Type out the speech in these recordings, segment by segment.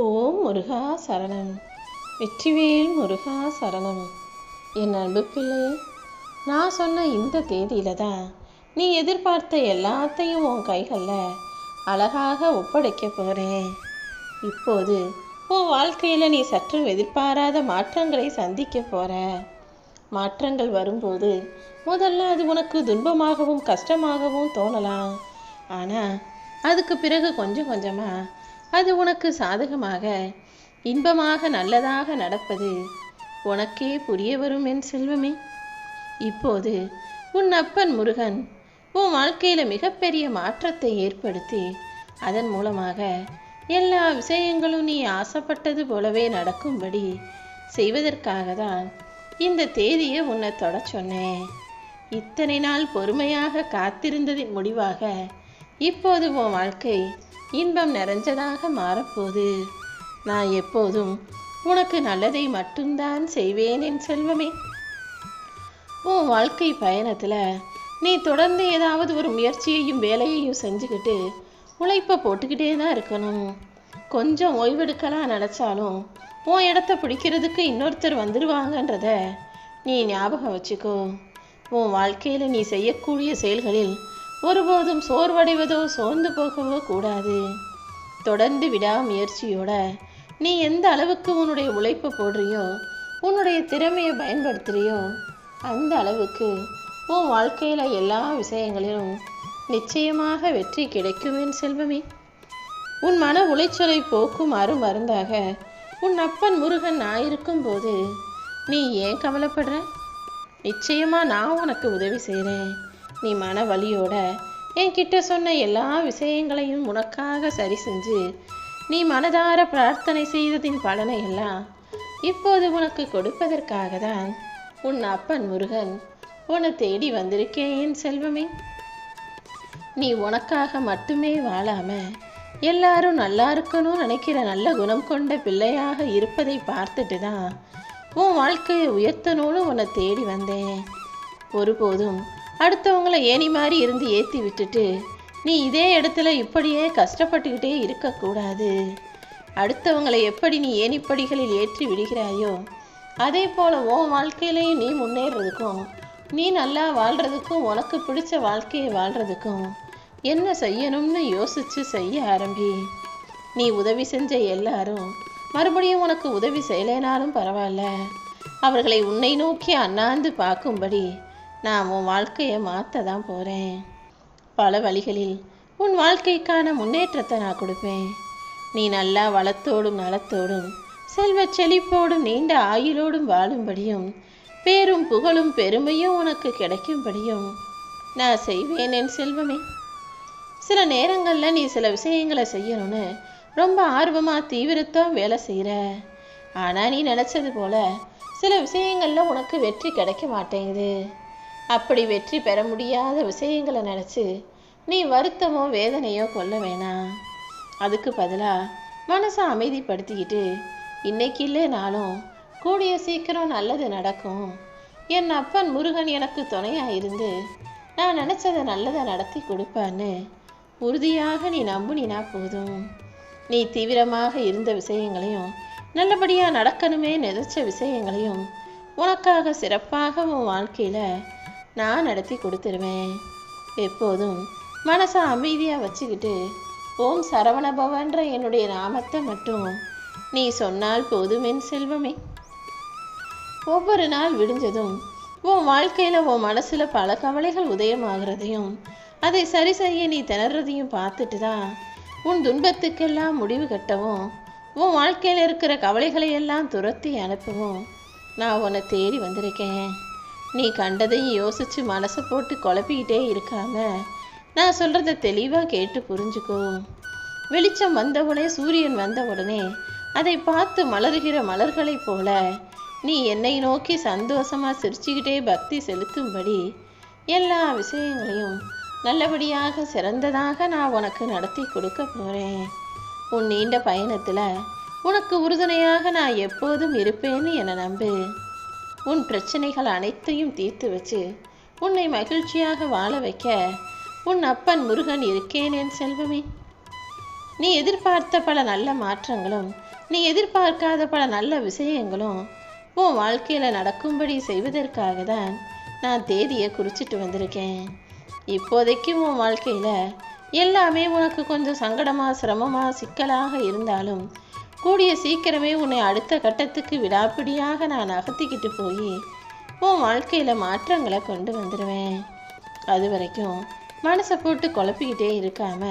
ஓம் முருகா சரணம். வெற்றிவேல் முருகா சரணம். என் அன்பு பிள்ளை நான் சொன்ன இந்த தேதியில தான் நீ எதிர்பார்த்த எல்லாத்தையும் உன் கைகளில் அழகாக ஒப்படைக்க போகிறேன் இப்போது உன் வாழ்க்கையில் நீ சற்றும் எதிர்பாராத மாற்றங்களை சந்திக்க போகிற மாற்றங்கள் வரும்போது முதல்ல அது உனக்கு துன்பமாகவும் கஷ்டமாகவும் தோணலாம். ஆனால் அதுக்கு பிறகு கொஞ்சம் கொஞ்சமாக அது உனக்கு சாதகமாக. இன்பமாக நல்லதாக நடப்பது உனக்கே புரிய வரும் என் செல்வமே. இப்போது உன் அப்பன் முருகன் உன் வாழ்க்கையில் மிகப்பெரிய மாற்றத்தை ஏற்படுத்தி அதன் மூலமாக எல்லா விஷயங்களும் நீ ஆசைப்பட்டது போலவே நடக்கும்படி செய்வதற்காக தான் இந்த தேதியை உன்னை தொட சொன்னேன். இத்தனை நாள் பொறுமையாக காத்திருந்ததின் முடிவாக இப்போது உன் வாழ்க்கை இன்பம் நிறைஞ்சதாக மாறப்போது நான் எப்போதும் உனக்கு நல்லதை மட்டும்தான் செய்வேன் என் செல்வமே. உன் வாழ்க்கை பயணத்தில் நீ தொடர்ந்து ஏதாவது ஒரு முயற்சியையும் வேலையையும் செஞ்சுக்கிட்டு உழைப்பை போட்டுக்கிட்டே தான் இருக்கணும். கொஞ்சம் ஓய்வெடுக்கலாம் நினச்சாலும் உன் இடத்த பிடிக்கிறதுக்கு இன்னொருத்தர் வந்துடுவாங்கன்றத நீ ஞாபகம் வச்சுக்கோ. உன் வாழ்க்கையில் நீ செய்யக்கூடிய செயல்களில் ஒருபோதும் சோர்வடைவதோ சோர்ந்து போகவோ கூடாது. தொடர்ந்து விடாமுயற்சியோட நீ எந்த அளவுக்கு உன்னுடைய உழைப்பு போடுறியோ உன்னுடைய திறமையை பயன்படுத்துறியோ அந்த அளவுக்கு உன் வாழ்க்கையில் எல்லா விஷயங்களிலும் நிச்சயமாக வெற்றி கிடைக்கும் என் செல்வமே. உன் மன உளைச்சலை போக்கும் மருந்தாக உன் அப்பன் முருகன் நான் இருக்கும்போது நீ ஏன் கவலைப்படுற? நிச்சயமாக நான் உனக்கு உதவி செய்கிறேன் நீ மன வலியோட என்கிட்ட சொன்ன எல்லா விஷயங்களையும் உனக்காக சரி செஞ்சு நீ மனதார பிரார்த்தனை செய்ததின் பலனை எல்லாம் இப்போது உனக்கு கொடுப்பதற்காக தான் உன் அப்பன் முருகன் உன்னை தேடி வந்திருக்கேன் என் செல்வமே. நீ உனக்காக மட்டுமே வாழாம எல்லாரும் நல்லா இருக்கணும்னு நினைக்கிற நல்ல குணம் கொண்ட பிள்ளையாக இருப்பதை பார்த்துட்டு தான் உன் வாழ்க்கையை உயர்த்தணும்னு உன்னை தேடி வந்தேன். ஒருபோதும் அடுத்தவங்கள ஏணி மாதிரி இருந்து ஏற்றி விட்டுட்டு நீ இதே இடத்துல இப்படியே கஷ்டப்பட்டுக்கிட்டே இருக்கக்கூடாது. அடுத்தவங்களை எப்படி நீ ஏனிப்படிகளில் ஏற்றி விடுகிறாயோ அதே போல் உன் வாழ்க்கையிலையும் நீ முன்னேறதுக்கும் நீ நல்லா வாழ்கிறதுக்கும் உனக்கு பிடிச்ச வாழ்க்கையை வாழ்கிறதுக்கும் என்ன செய்யணும்னு யோசித்து செய்ய ஆரம்பி. நீ உதவி செஞ்ச எல்லாரும் மறுபடியும் உனக்கு உதவி செய்யலைனாலும் பரவாயில்ல. அவர்களை உன்னை நோக்கி அண்ணாந்து பார்க்கும்படி நான் உன் வாழ்க்கையை மாற்ற தான் போகிறேன் பல வழிகளில் உன் வாழ்க்கைக்கான முன்னேற்றத்தை நான் கொடுப்பேன். நீ நல்லா வளத்தோடும் நலத்தோடும் செல்வச் செழிப்போடும் நீண்ட ஆயுளோடும் வாழும்படியும் பேரும் புகழும் பெருமையும் உனக்கு கிடைக்கும்படியும் நான் செய்வேன் என் செல்வமே. சில நேரங்களில் நீ சில விஷயங்களை செய்யணும்னு ரொம்ப ஆர்வமாக தீவிரத்தான் வேலை செய்கிற ஆனால் நீ நினச்சது போல சில விஷயங்களில் உனக்கு வெற்றி கிடைக்க மாட்டேங்குது. அப்படி வெற்றி பெற முடியாத விஷயங்களை நினச்சி நீ வருத்தமோ வேதனையோ கொள்ள வேணாம் அதுக்கு பதிலாக மனசை அமைதிப்படுத்திக்கிட்டு இன்னைக்கு இல்லைனாலும் கூடிய சீக்கிரம் நல்லது நடக்கும். என் அப்பன் முருகன் எனக்கு துணையாக இருந்து நான் நினச்சதை நல்லதை நடத்தி கொடுப்பான்னு உறுதியாக நீ நம்புனினா போதும். நீ தீவிரமாக இருந்த விஷயங்களையும் நல்லபடியாக நடக்கணுமே நினைச்ச விஷயங்களையும் உனக்காக சிறப்பாக உன் வாழ்க்கையில் நான் நடத்தி கொடுத்துருவேன். எப்போதும் மனசை அமைதியாக வச்சுக்கிட்டு ஓம் சரவணபவன்ற என்னுடைய நாமத்தை மட்டும் நீ சொன்னால் போதும் என் செல்வமே. ஒவ்வொரு நாள் விடிஞ்சதும் உன் வாழ்க்கையில் உன் மனசில் பல கவலைகள் உதயமாகிறதையும் அதை சரி செய்ய நீ திணறதையும் பார்த்துட்டு தான் உன் துன்பத்துக்கெல்லாம் முடிவு கட்டவும் உன் வாழ்க்கையில் இருக்கிற கவலைகளையெல்லாம் துரத்தி அனுப்பவும் நான் உன்னை தேடி வந்திருக்கேன். நீ கண்டதையும் யோசிச்சு மனசை போட்டு குழப்பிக்கிட்டே இருக்காம நான் சொல்கிறத தெளிவாக கேட்டு புரிஞ்சுக்கோ. வெளிச்சம் வந்தவுடனே சூரியன் வந்த உடனே அதை பார்த்து மலர்கிற மலர்களைப் போல நீ என்னை நோக்கி சந்தோஷமாக சிரிச்சுக்கிட்டே பக்தி செலுத்தும்படி எல்லா விஷயங்களையும் நல்லபடியாக சிறந்ததாக நான் உனக்கு நடத்தி கொடுக்க போகிறேன் உன் நீண்ட பயணத்தில் உனக்கு உறுதுணையாக நான் எப்போதும் இருப்பேன்னு என்னை நம்பு. உன் பிரச்சனைகள் அனைத்தையும் தீர்த்து வச்சு உன்னை மகிழ்ச்சியாக வாழ வைக்க உன் அப்பன் முருகன் இருக்கேனேன் செல்வமே. நீ எதிர்பார்த்த பல நல்ல மாற்றங்களும் நீ எதிர்பார்க்காத பல நல்ல விஷயங்களும் உன் வாழ்க்கையில் நடக்கும்படி செய்வதற்காக தான் நான் தேதியை குறிச்சிட்டு வந்திருக்கேன். இப்போதைக்கு உன் வாழ்க்கையில் எல்லாமே உனக்கு கொஞ்சம் சங்கடமாக சிரமமாக சிக்கலாக இருந்தாலும் கூடிய சீக்கிரமே உன்னை அடுத்த கட்டத்துக்கு விடாப்பிடியாக நான் அகத்திக்கிட்டு போய் உன் வாழ்க்கையில் மாற்றங்களை கொண்டு வந்துடுவேன் அது வரைக்கும் மனசை போட்டு குழப்பிக்கிட்டே இருக்காம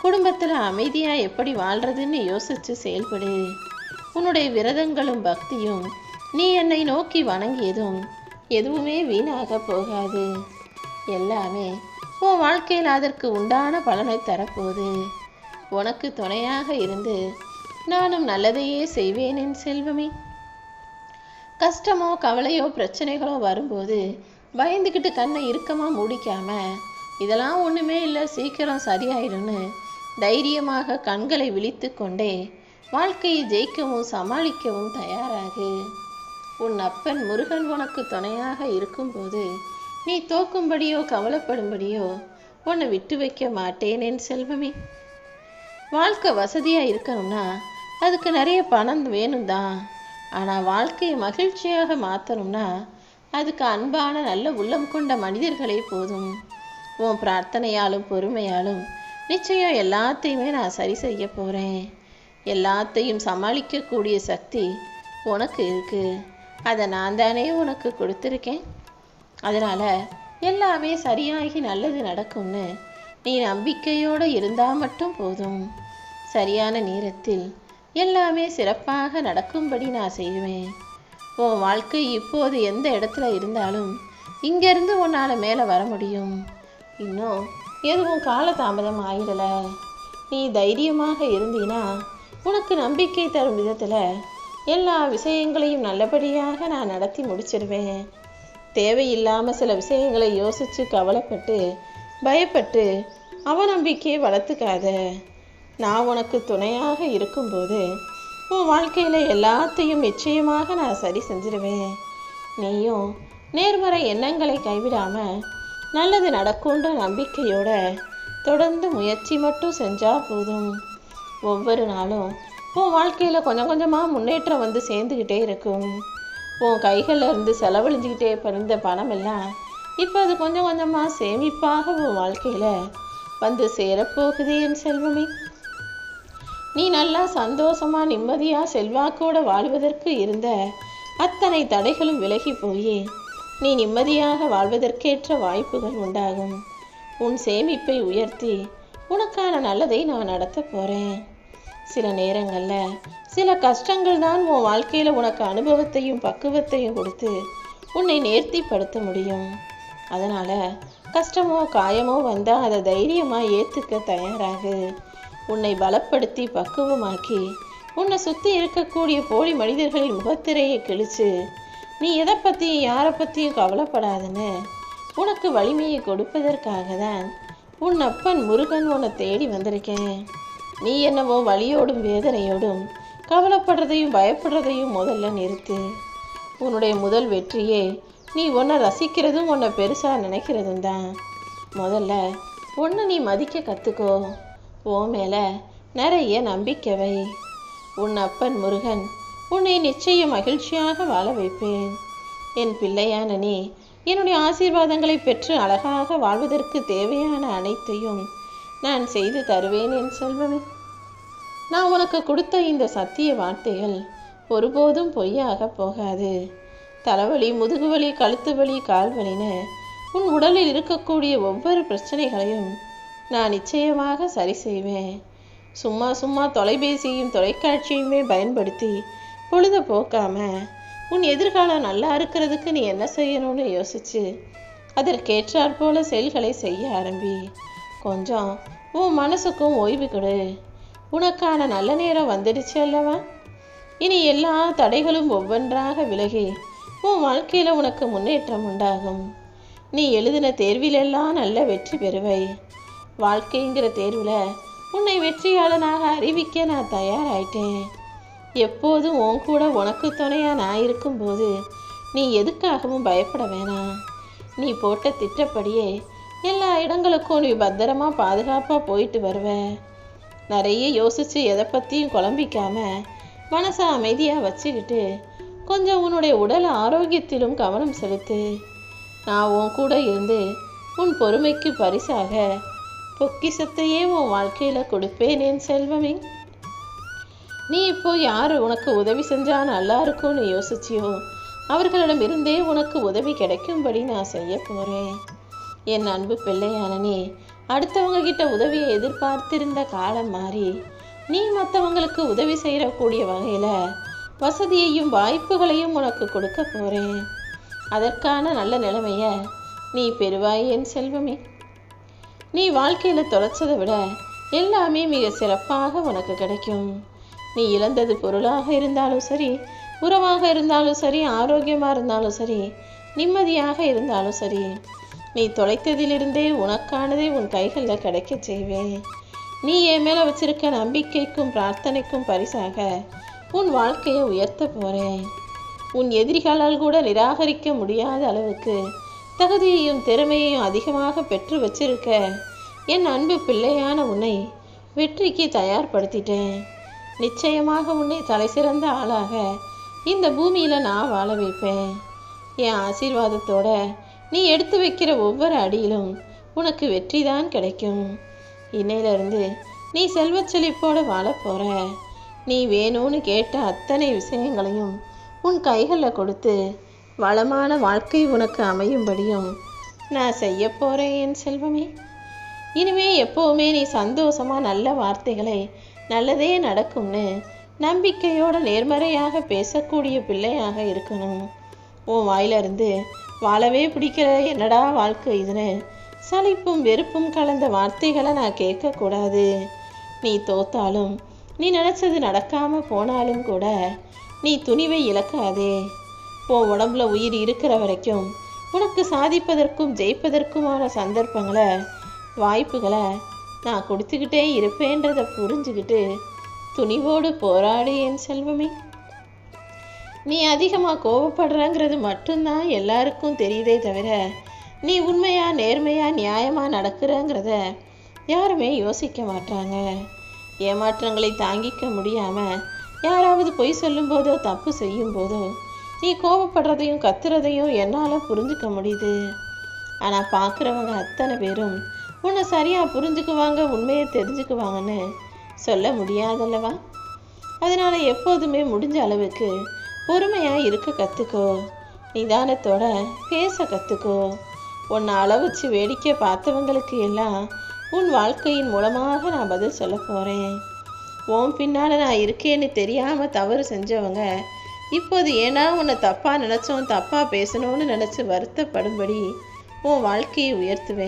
குடும்பத்தில் அமைதியாக எப்படி வாழ்கிறதுன்னு யோசித்து செயல்படு. உன்னுடைய விரதங்களும் பக்தியும் நீ என்னை நோக்கி வணங்கியதும் எதுவுமே வீணாக போகாது. எல்லாமே உன் வாழ்க்கையில் அதற்கு உண்டான பலனை தரப்போகுது. உனக்கு துணையாக இருந்து நானும் நல்லதையே செய்வேன் என் செல்வமே. கஷ்டமோ கவலையோ பிரச்சனைகளோ வரும்போது பயந்துக்கிட்டு கண்ணை இறுக்கமாக முடிக்காம இதெல்லாம் ஒன்றுமே இல்லை சீக்கிரம் சரியாயிடும்னு தைரியமாக கண்களை விழித்து கொண்டே வாழ்க்கையை ஜெயிக்கவும் சமாளிக்கவும் தயாராகு. உன் அப்பன் முருகன் உனக்கு துணையாக இருக்கும்போது நீ தோக்கும்படியோ கவலைப்படும்படியோ உன்னை விட்டு வைக்க மாட்டேனேன் செல்வமே. வாழ்க்கை வசதியாக இருக்கணும்னா அதுக்கு நிறைய பணம் வேணும் தான் ஆனால் வாழ்க்கையை மகிழ்ச்சியாக மாற்றணும்னா அதுக்கு அன்பான நல்ல உள்ளம் கொண்ட மனிதர்களே போதும். உன் பிரார்த்தனையாலும் பொறுமையாலும் நிச்சயம் எல்லாத்தையுமே நான் சரி செய்ய போகிறேன் எல்லாத்தையும் சமாளிக்கக்கூடிய சக்தி உனக்கு இருக்கு. அதை நான் தானே உனக்கு கொடுத்துருக்கேன். அதனால் எல்லாமே சரியாகி நல்லது நடக்கும்னு நீ நம்பிக்கையோடு இருந்தால் மட்டும் போதும். சரியான நேரத்தில் எல்லாமே சிறப்பாக நடக்கும்படி நான் செய்வேன். உன் வாழ்க்கை இப்போது எந்த இடத்துல இருந்தாலும் இங்கேருந்து உன்னால் மேலே வர முடியும். இன்னும் எதுவும் காலதாமதம் ஆயிடலை. நீ தைரியமாக இருந்தீனா உனக்கு நம்பிக்கை தரும் விதத்தில் எல்லா விஷயங்களையும் நல்லபடியாக நான் நடத்தி முடிச்சிருவேன். தேவையில்லாமல் சில விஷயங்களை யோசித்து கவலைப்பட்டு பயப்பட்டு அவநம்பிக்கையை வளர்த்துக்காத. நான் உனக்கு துணையாக இருக்கும்போது உன் வாழ்க்கையில் எல்லாத்தையும் நிச்சயமாக நான் சரி செஞ்சிருவேன். நீயும் நேர்மறை எண்ணங்களை கைவிடாமல் நல்லது நடக்குன்ற நம்பிக்கையோட தொடர்ந்து முயற்சி மட்டும் செஞ்சால் போதும். ஒவ்வொரு நாளும் உன் வாழ்க்கையில் கொஞ்சம் கொஞ்சமாக முன்னேற்றம் வந்து சேர்ந்துக்கிட்டே இருக்கும். உன் கைகளில் இருந்து செலவழிஞ்சுக்கிட்டே பிறந்த பணம் எல்லாம் இப்போ அது கொஞ்சம் கொஞ்சமாக சேமிப்பாக உன் வாழ்க்கையில் வந்து சேரப்போகுது என் செல்வமே. நீ நல்லா சந்தோஷமாக நிம்மதியாக செல்வாக்கோட வாழ்வதற்கு இருந்த அத்தனை தடைகளும் விலகி போய். நீ நிம்மதியாக வாழ்வதற்கேற்ற வாய்ப்புகள் உண்டாகும். உன் சேமிப்பை உயர்த்தி உனக்கான நல்லதை நான் நடத்த போகிறேன் சில நேரங்களில் சில கஷ்டங்கள் தான் உன் வாழ்க்கையில் உனக்கு அனுபவத்தையும் பக்குவத்தையும் கொடுத்து உன்னை நேர்த்திப்படுத்த முடியும். அதனால் கஷ்டமோ காயமோ வந்தால் அதை தைரியமாக ஏற்றுக்க தயாராகு. உன்னை பலப்படுத்தி பக்குவமாக்கி உன்னை சுற்றி இருக்கக்கூடிய போலி மனிதர்களின் முகத்திரையை கிழிச்சு நீ எதை பற்றியும் யாரை பற்றியும் கவலைப்படாதுன்னு உனக்கு வலிமையை கொடுப்பதற்காக தான் உன் அப்பன் முருகன் உன்னை தேடி வந்திருக்கேன். நீ என்னவோ வலியோடும் வேதனையோடும் கவலைப்படுறதையும் பயப்படுறதையும் முதல்ல நிறுத்து. உன்னுடைய முதல் வெற்றியே நீ உன்னை ரசிக்கிறதும் உன்னை பெருசாக நினைக்கிறதும் தான். முதல்ல உன்னை நீ மதிக்க கற்றுக்கோ உன் மேலே நிறைய நம்பிக்கவை உன் அப்பன் முருகன் உன்னை நிச்சயம் மகிழ்ச்சியாக வாழ வைப்பேன். என் பிள்ளையான நீ என்னுடைய ஆசீர்வாதங்களை பெற்று அழகாக வாழ்வதற்கு தேவையான அனைத்தையும் நான் செய்து தருவேன் என் செல்வமே. நான் உனக்கு கொடுத்த இந்த சத்திய வார்த்தைகள் ஒருபோதும் பொய்யாக போகாது. தலைவலி முதுகுவலி கழுத்து வலி கால்வலின்னு உன் உடலில் இருக்கக்கூடிய ஒவ்வொரு பிரச்சனைகளையும் நான் நிச்சயமாக சரி செய்வேன். சும்மா சும்மா தொலைபேசியும் தொலைக்காட்சியுமே பயன்படுத்தி பொழுத போக்காம உன் எதிர்காலம் நல்லா இருக்கிறதுக்கு நீ என்ன செய்யணும்னு யோசிச்சு அதற்கேற்றாற் போல செயல்களை செய்ய ஆரம்பி. கொஞ்சம் உன் மனசுக்கும் ஓய்வு கொடு. உனக்கான நல்ல நேரம் வந்துடுச்சு அல்லவா? இனி எல்லா தடைகளும் ஒவ்வொன்றாக விலகி உன் வாழ்க்கையில் உனக்கு முன்னேற்றம் உண்டாகும். நீ எழுதின தேர்விலெல்லாம் நல்ல வெற்றி பெறுவை வாழ்க்கைங்கிற தேர்வில் உன்னை வெற்றியாளனாக அறிவிக்க நான் தயாராயிட்டேன். எப்போதும் உன் கூட உனக்கு துணையாக நான் இருக்கும்போது நீ எதுக்காகவும் பயப்பட வேணாம். நீ போட்ட திட்டப்படியே எல்லா இடங்களுக்கும் நீ பத்திரமா பாதுகாப்பாக போயிட்டு வருவ. நிறைய யோசித்து எதை பற்றியும் குழம்பிக்காம மனசை அமைதியாக வச்சுக்கிட்டு கொஞ்சம் உன்னுடைய உடல் ஆரோக்கியத்திலும் கவனம் செலுத்து. நான் உன் கூட இருந்து உன் பொறுமைக்கு பரிசாக பொக்கிசத்தையே உன் வாழ்க்கையில் கொடுப்பேன் என் செல்வமே. நீ இப்போ யார்? உனக்கு உதவி செஞ்சா நல்லா இருக்கும்னு யோசிச்சியோ? அவர்களிடமிருந்தே உனக்கு உதவி கிடைக்கும்படி நான் செய்ய போகிறேன் என் அன்பு பிள்ளையான நீ அடுத்தவங்க கிட்ட உதவியை எதிர்பார்த்திருந்த காலம் மாறி நீ மற்றவங்களுக்கு உதவி செய்யக்கூடிய வகையில் வசதியையும் வாய்ப்புகளையும் உனக்கு கொடுக்க போகிறேன் அதற்கான நல்ல நிலைமைய நீ பெறுவாய் என் செல்வமே. நீ வாழ்க்கையில் தொலைச்சதை விட எல்லாமே மிக சிறப்பாக உனக்கு கிடைக்கும். நீ இழந்தது பொருளாக இருந்தாலும் சரி உறவாக இருந்தாலும் சரி ஆரோக்கியமாக இருந்தாலும் சரி நிம்மதியாக இருந்தாலும் சரி நீ தொலைத்ததிலிருந்தே உனக்கானதை உன் கைகளில் கிடைக்க செய்வேன். நீ என் மேலே வச்சிருக்க நம்பிக்கைக்கும் பிரார்த்தனைக்கும் பரிசாக உன் வாழ்க்கையை உயர்த்த போகிறேன் உன் எதிரிகளால் கூட நிராகரிக்க முடியாத அளவுக்கு தகுதியையும் திறமையையும் அதிகமாக பெற்று வச்சிருக்க என் அன்பு பிள்ளையான உன்னை வெற்றிக்கு தயார்படுத்திட்டேன். நிச்சயமாக உன்னை தலை சிறந்த ஆளாக இந்த பூமியில் நான் வாழ வைப்பேன். என் ஆசீர்வாதத்தோட நீ எடுத்து வைக்கிற ஒவ்வொரு அடியிலும் உனக்கு வெற்றி தான் கிடைக்கும். இன்னையிலிருந்து நீ செல்வச் வாழப்போகிற நீ வேணும்னு கேட்ட அத்தனை விஷயங்களையும் உன் கைகளில் கொடுத்து வளமான வாழ்க்கை உனக்கு அமையும்படியும் நான் செய்ய போகிறேன் என் செல்வமே. இனிமே எப்போவுமே நீ சந்தோஷமாக நல்ல வார்த்தைகளை நல்லதே நடக்கும்னு நம்பிக்கையோட நேர்மறையாக பேசக்கூடிய பிள்ளையாக இருக்கணும். உன் வாயிலிருந்து வாழவே பிடிக்கிற என்னடா வாழ்க்கை இதுன்னு சலிப்பும் வெறுப்பும் கலந்த வார்த்தைகளை நான் கேட்கக்கூடாது. நீ தோத்தாலும் நீ நினச்சது நடக்காமல் போனாலும் கூட நீ துணிவை இழக்காதே. உன் உடம்புல உயிர் இருக்கிற வரைக்கும் உனக்கு சாதிப்பதற்கும் ஜெயிப்பதற்குமான சந்தர்ப்பங்களை வாய்ப்புகளை நான் கொடுத்துக்கிட்டே இருப்பேன்றதை புரிஞ்சுக்கிட்டு துணிவோடு போராடு என் செல்வமே. நீ அதிகமாக கோபப்படுறங்கிறது மட்டும்தான் எல்லாருக்கும் தெரியுதே தவிர நீ உண்மையாக நேர்மையாக நியாயமாக நடக்கிறங்கிறத யாருமே யோசிக்க மாட்டாங்க ஏமாற்றங்களை தாங்கிக்க முடியாமல் யாராவது பொய் சொல்லும்போதோ தப்பு செய்யும் போதோ நீ கோபப்படுறதையும் கத்துறதையும் என்னால் புரிஞ்சுக்க முடியுது. ஆனால் பார்க்குறவங்க அத்தனை பேரும் உன்னை சரியாக புரிஞ்சுக்குவாங்க உண்மையை தெரிஞ்சுக்குவாங்கன்னு சொல்ல முடியாதல்லவா? அதனால் எப்போதுமே முடிஞ்ச அளவுக்கு பொறுமையாக இருக்க கற்றுக்கோ நிதானத்தோட பேச கற்றுக்கோ உன்னை அளவுச்சு வேடிக்கை பார்த்தவங்களுக்கு எல்லாம் உன் வாழ்க்கையின் மூலமாக நான் பதில் சொல்ல போகிறேன் உன் பின்னால் நான் இருக்கேன்னு தெரியாமல் தவறு செஞ்சவங்க இப்போது ஏன்னா உன்னை தப்பாக நினச்சோம் தப்பாக பேசணும்னு நினச்சி வருத்தப்படும்படி உன் வாழ்க்கையை உயர்த்துவேன்.